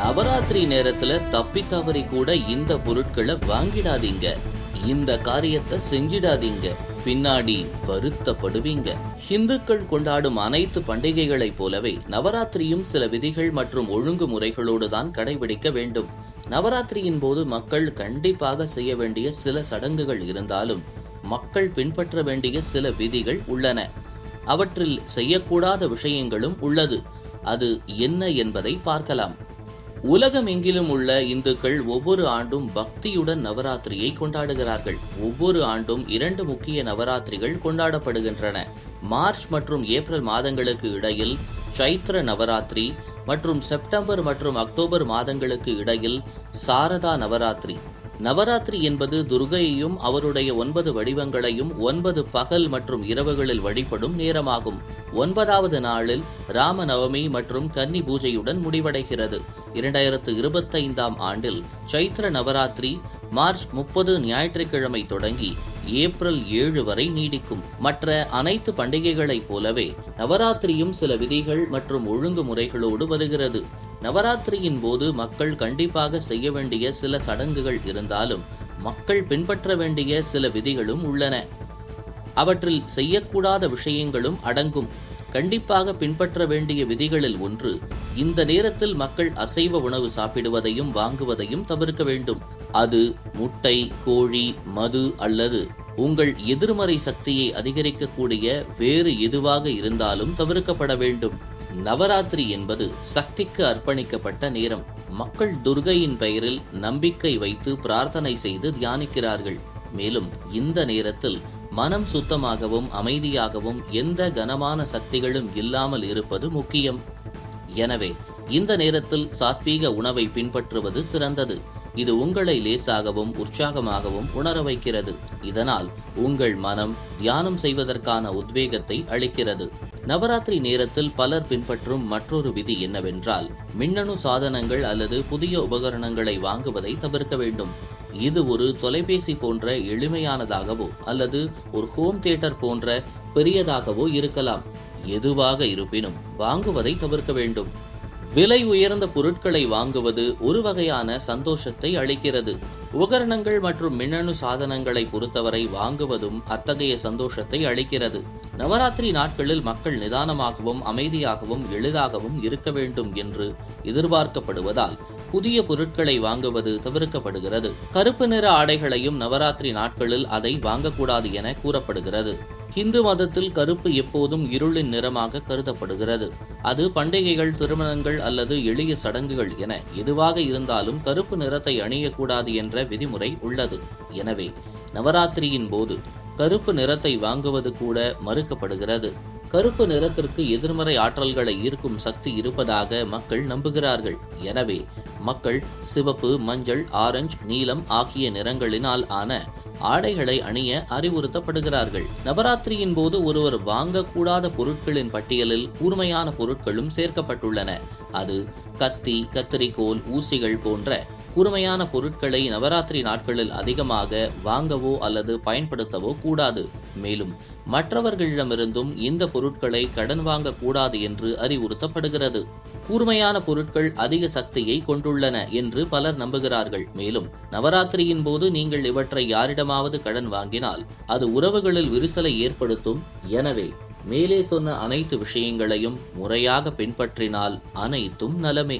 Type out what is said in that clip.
நவராத்திரி நேரத்துல தப்பி தவறி கூட இந்த பொருட்களை வாங்கிடாதீங்க. இந்த காரியத்தை செஞ்சிடாதீங்க. பின்னாடி வருத்தப்படுவீங்க. இந்துக்கள் கொண்டாடும் அனைத்து பண்டிகைகளைப் போலவே நவராத்திரியும் சில விதிகள் மற்றும் ஒழுங்குமுறைகளோடு தான் கடைபிடிக்க வேண்டும். நவராத்திரியின் போது மக்கள் கண்டிப்பாக செய்ய வேண்டிய சில சடங்குகள் இருந்தாலும் மக்கள் பின்பற்ற வேண்டிய சில விதிகள் உள்ளன. அவற்றில் செய்யக்கூடாத விஷயங்களும் உள்ளது. அது என்ன என்பதை பார்க்கலாம். உலகமெங்கிலும் உள்ள இந்துக்கள் ஒவ்வொரு ஆண்டும் பக்தியுடன் நவராத்திரியை கொண்டாடுகிறார்கள். ஒவ்வொரு ஆண்டும் இரண்டு முக்கிய நவராத்திரிகள் கொண்டாடப்படுகின்றன. மார்ச் மற்றும் ஏப்ரல் மாதங்களுக்கு இடையில் சைத்ர நவராத்திரி மற்றும் செப்டம்பர் மற்றும் அக்டோபர் மாதங்களுக்கு இடையில் சாரதா நவராத்திரி. நவராத்திரி என்பது துர்கையையும் அவருடைய ஒன்பது வடிவங்களையும் ஒன்பது பகல் மற்றும் இரவுகளில் வழிபடும் நேரமாகும். ஒன்பதாவது நாளில் ராமநவமி மற்றும் கன்னி பூஜையுடன் முடிவடைகிறது. இரண்டாயிரத்து இருபத்தைந்தாம் ஆண்டில் சைத்ர நவராத்திரி மார்ச் முப்பது ஞாயிற்றுக்கிழமை தொடங்கி ஏப்ரல் ஏழு வரை நீடிக்கும். மற்ற அனைத்து பண்டிகைகளைப் போலவே நவராத்திரியும் சில விதிகள் மற்றும் ஒழுங்குமுறைகளோடு வருகிறது. நவராத்திரியின் போது மக்கள் கண்டிப்பாக செய்ய வேண்டிய சில சடங்குகள் இருந்தாலும் மக்கள் பின்பற்ற வேண்டிய சில விதிகளும் உள்ளன. அவற்றில் செய்யக்கூடாத விஷயங்களும் அடங்கும். கண்டிப்பாக பின்பற்ற வேண்டிய விதிகளில் ஒன்று இந்த நேரத்தில் மக்கள் அசைவ உணவு சாப்பிடுவதையும் வாங்குவதையும் தவிர்க்க வேண்டும். அது முட்டை கோழி மது அல்லது உங்கள் எதிர்மறை சக்தியை அதிகரிக்கக்கூடிய வேறு எதுவாக இருந்தாலும் தவிர்க்கப்பட வேண்டும். நவராத்திரி என்பது சக்திக்கு அர்ப்பணிக்கப்பட்ட நேரம். மக்கள் துர்கையின் பெயரில் நம்பிக்கை வைத்து பிரார்த்தனை செய்து தியானிக்கிறார்கள். மேலும் இந்த நேரத்தில் மனம் சுத்தமாகவும் அமைதியாகவும் எந்த கனமான சக்திகளும் இல்லாமல் இருப்பது முக்கியம். எனவே இந்த நேரத்தில் சாத்வீக உணவை பின்பற்றுவது சிறந்தது. இது உங்களை லேசாகவும் உற்சாகமாகவும் உணர வைக்கிறது. இதனால் உங்கள் மனம் தியானம் செய்வதற்கான உத்வேகத்தை அளிக்கிறது. நவராத்திரி நேரத்தில் பலர் பின்பற்றும் மற்றொரு விதி என்னவென்றால் மின்னணு சாதனங்கள் அல்லது புதிய உபகரணங்களை வாங்குவதை தவிர்க்க வேண்டும். இது ஒரு தொலைபேசி போன்ற எளிமையானதாகவோ அல்லது ஒரு ஹோம் தியேட்டர் போன்ற பெரியதாகவோ இருக்கலாம். எதுவாக இருப்பினும் வாங்குவதை தவிர்க்க வேண்டும். விலை உயர்ந்த பொருட்களை வாங்குவது ஒரு வகையான சந்தோஷத்தை அளிக்கிறது. உபகரணங்கள் மற்றும் மின்னணு சாதனங்களை பொறுத்தவரை வாங்குவதும் அத்தகைய சந்தோஷத்தை அளிக்கிறது. நவராத்திரி நாட்களில் மக்கள் நிதானமாகவும் அமைதியாகவும் எளிதாகவும் இருக்க வேண்டும் என்று எதிர்பார்க்கப்படுவதால் புதிய பொருட்களை வாங்குவது தவிர்க்கப்படுகிறது. கருப்பு நிற ஆடைகளையும் நவராத்திரி நாட்களில் அதை வாங்கக்கூடாது என கூறப்படுகிறது. இந்து மதத்தில் கருப்பு எப்போதும் இருளின் நிறமாக கருதப்படுகிறது. அது பண்டிகைகள் திருமணங்கள் அல்லது எளிய சடங்குகள் என எதுவாக இருந்தாலும் கருப்பு நிறத்தை அணியக்கூடாது என்ற விதிமுறை உள்ளது. எனவே நவராத்திரியின் போது கருப்பு நிறத்தை வாங்குவது கூட மறுக்கப்படுகிறது. கருப்பு நிறத்திற்கு எதிர்மறை ஆற்றல்களை ஈர்க்கும் சக்தி இருப்பதாக மக்கள் நம்புகிறார்கள். எனவே மக்கள் சிவப்பு மஞ்சள் ஆரஞ்சு நீலம் ஆகிய நிறங்களினால் ஆன ஆடைகளை அணிய அறிவுறுத்தப்படுகிறார்கள். நவராத்திரியின் போது ஒருவர் வாங்கக்கூடாத பொருட்களின் பட்டியலில் கூர்மையான பொருட்களும் சேர்க்கப்பட்டுள்ளன. அது கத்தி கத்தரிக்கோல் ஊசிகள் போன்ற கூர்மையான பொருட்களை நவராத்திரி நாட்களில் அதிகமாக வாங்கவோ அல்லது பயன்படுத்தவோ கூடாது. மேலும் மற்றவர்களிடமிருந்தும் இந்த பொருட்களை கடன் வாங்கக்கூடாது என்று அறிவுறுத்தப்படுகிறது. கூர்மையான பொருட்கள் அதிக சக்தியை கொண்டுள்ளன என்று பலர் நம்புகிறார்கள். மேலும் நவராத்திரியின் போது நீங்கள் இவற்றை யாரிடமாவது கடன் வாங்கினால் அது உறவுகளில் விரிசலை ஏற்படுத்தும். எனவே மேலே சொன்ன அனைத்து விஷயங்களையும் முறையாக பின்பற்றினால் அனைத்தும் நலமே.